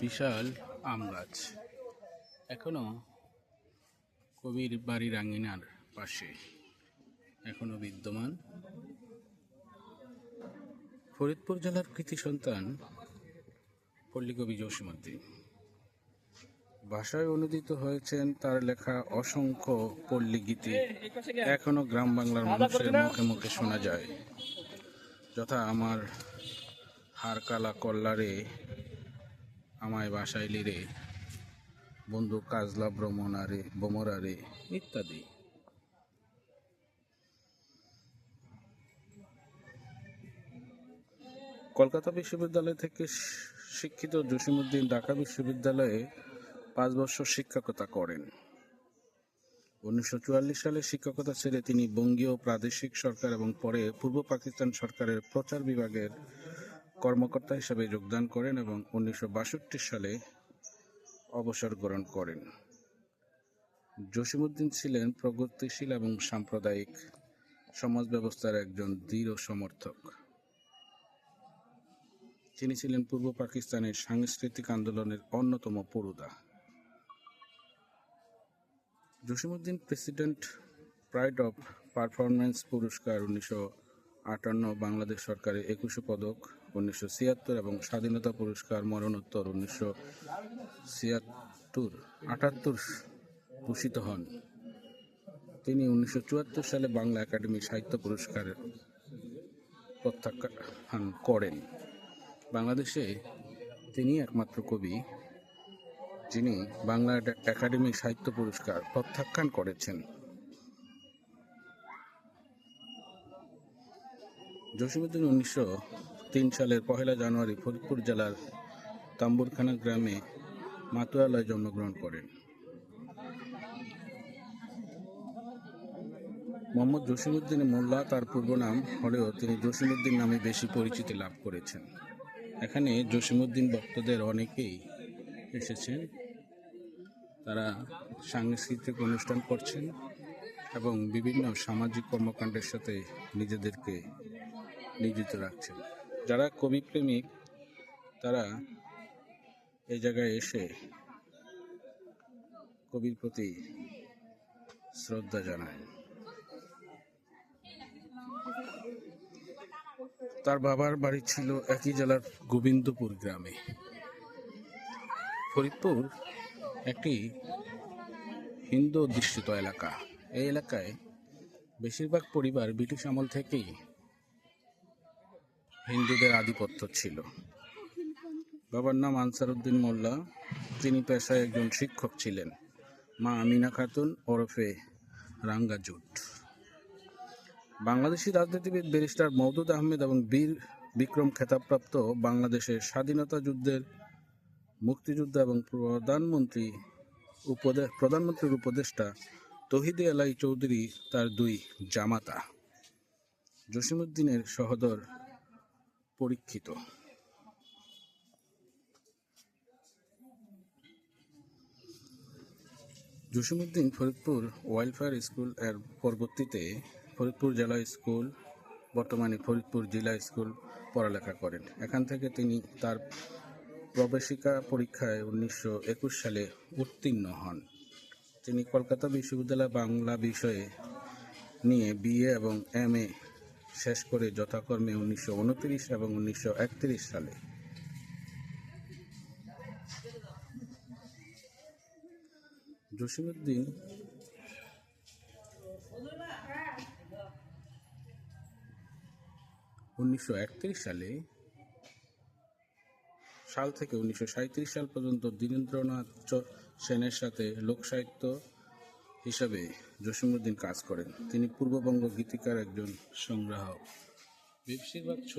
বিশাল আম গাছ। এখনও কবির বাড়ির আঙিনার পাশে। এখনও বিদ্যমান। ফরিদপুর জেলার কৃতি সন্তান পল্লীকবি জসীমউদ্দিন ভাষায় অনুদিত হয়েছেন তার লেখা অসংখ্য পল্লী গীতি। এখনও গ্রাম বাংলার মানুষের মুখে মুখে শোনা যায়। যথা আমার হারকালা কল্লারে আমায় বাসাইলি রে। বন্ধু কাজলা ভ্রমণারে বোমরারে ইত্যাদি। কলকাতা বিশ্ববিদ্যালয় থেকে শিক্ষিত জসিমউদ্দিন ঢাকা বিশ্ববিদ্যালয়ে পাঁচ বছর শিক্ষকতা করেন। উনিশশো চুয়াল্লিশ সালে শিক্ষকতা ছেড়ে তিনি বঙ্গীয় প্রাদেশিক সরকার এবং পরে পূর্ব পাকিস্তান সরকারের প্রচার বিভাগের কর্মকর্তা হিসেবে যোগদান করেন এবং উনিশশো বাষট্টি সালে অবসর গ্রহণ করেন। জসিমউদ্দিন ছিলেন প্রগতিশীল এবং সাম্প্রদায়িক সমাজ ব্যবস্থার একজন দৃঢ় সমর্থক। তিনি ছিলেন পূর্ব পাকিস্তানের সাংস্কৃতিক আন্দোলনের অন্যতম পুরুদা। Jasimuddin president, pride of performance পুরস্কার উনিশশো আটান্ন বাংলাদেশ সরকারের একুশে পদক উনিশশো ছিয়াত্তর এবং স্বাধীনতা পুরস্কার মরণোত্তর উনিশশো ছিয়াত্তর, আটাত্তর ভূষিত হন। তিনি উনিশশো চুয়াত্তর সালে বাংলা একাডেমি সাহিত্য পুরস্কার প্রত্যাখ্যান করেন। বাংলাদেশে তিনি একমাত্র কবি যিনি বাংলা একা- একাডেমি সাহিত্য পুরস্কার প্রত্যাখ্যান করেছেন। জসীমউদ্দিন উনিশশো তিন সালের পহেলা জানুয়ারি ফরিদপুর জেলার তাম্বুরখানা গ্রামে মাতুয়ালায় জন্মগ্রহণ করেন। মোহাম্মদ জসিমুদ্দিন মোল্লা, তার পূর্ব নাম হলেও তিনি জসিমুদ্দিন নামে বেশি পরিচিতি লাভ করেছেন। এখানে জসিমুদ্দিন ভক্তদের অনেকেই এসেছেন। তারা সাংস্কৃতিক অনুষ্ঠান করছেন এবং বিভিন্ন সামাজিক কর্মকাণ্ডের সাথে নিজেদেরকে নিয়োজিত রাখছেন। যারা কবি প্রেমিক তারা এই জায়গায় এসে কবির প্রতি শ্রদ্ধা জানায়। তার বাবার বাড়ি ছিল একই জেলার গোবিন্দপুর গ্রামে। ফরিদপুর একটি হিন্দু অধ্যুষিত এলাকা। এই এলাকায় বেশিরভাগ পরিবার ব্রিটিশ আমল থেকেই হিন্দুদের আধিপত্য ছিল। বাবার নাম আনসার উদ্দিন মোল্লা। তিনি পেশায় একজন শিক্ষক ছিলেন। মা আমিনা খাতুন, ওরফে রাঙ্গা জুট। বাংলাদেশি রাজনীতিবিদ ব্যারিস্টার মওদুদ আহমেদ এবং বীর বিক্রম খেতাবপ্রাপ্ত বাংলাদেশের স্বাধীনতা যুদ্ধের মুক্তিযুদ্ধ এবং প্রধানমন্ত্রী উপদে, প্রধানমন্ত্রীর উপদেষ্টা তহিদি আলাই চৌধুরী তার দুই জামাতা। জসিমউদ্দিনের সহদর পরীক্ষিত। জসিমউদ্দিন ফরিদপুর ওয়েলফেয়ার স্কুলের পরবর্তীতে ফরিদপুর জেলা স্কুল, বর্তমানে ফরিদপুর জেলা স্কুল পড়ালেখা করেন। এখান থেকে তিনি তার প্রবেশিকা পরীক্ষায় উনিশশো একুশ সালে উত্তীর্ণ হন। তিনি কলকাতা বিশ্ববিদ্যালয় বাংলা বিষয়ে নিয়ে বিএ এবং এম এ শেষ করে যথাক্রমে উনিশশো এবং উনিশশো একত্রিশ সালে। জসিমউদ্দিন উনিশশো সালে, সাল থেকে উনিশশো সাল পর্যন্ত দীনেন্দ্রনাথ সেনের সাথে লোকসাহিত্য হিসাবে জসীমউদ্দিন কাজ করেন। তিনি পূর্ববঙ্গ গীতিকার একজন সংগ্রাহক। বেশিরভাগ ছবি